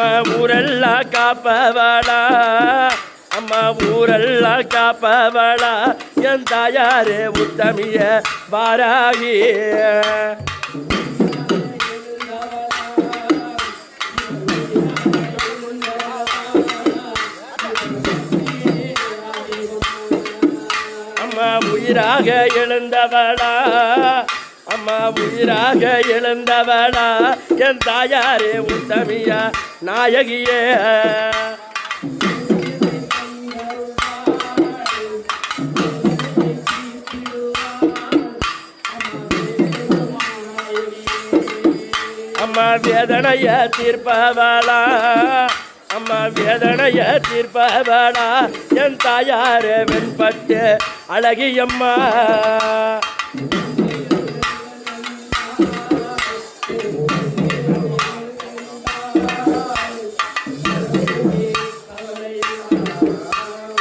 அம்மா ஊரெல்லாம் காப்பவளா? அம்மா ஊரெல்லாம் காப்பவளா? என் தாயாரே உத்தமிய வாராகி அம்மா உயிராக எழுந்தவளா? அம்மா உயிராக எழுந்தவளா என் தாயாரே உத்தமியா நாயகியே. அம்மா வேதனைய தீர்ப்பவளா அம்மா வேதனைய தீர்ப்பவளா என் தாயாரே வெண்பட்டு அழகியம்மா.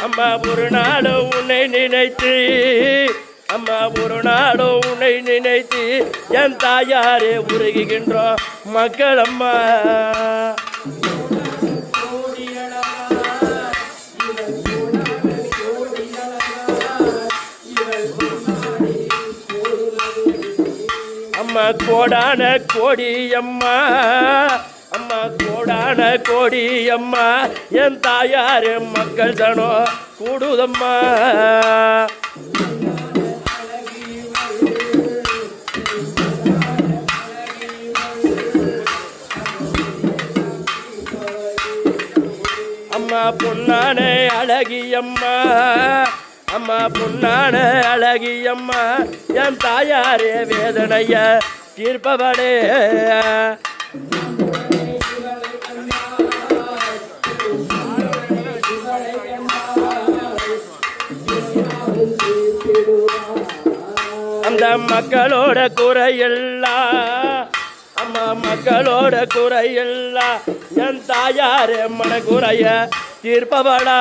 அம்மா ஒரு நாளும் உன்னை நினைத்து அம்மா ஒரு நாளும் உன்னை நினைத்து என் தாயாரே உருகுகின்றோம் மக்கள் அம்மா அம்மா கோடான கோடி அம்மா. அம்மா கோடான கோடி அம்மா என் தாயார் மக்கள் சனோ கூடுதம்மா. அம்மா பொன்னானே அழகியம்மா அம்மா. பொன்னான அழகியம்மா என் தாயாரே வேதனைய தீர்ப்பவளே அந்த மக்களோட குறையெல்லாம் அம்மா மக்களோட குறையெல்லாம் என் தாயாரே குறைய தீர்ப்பவளா.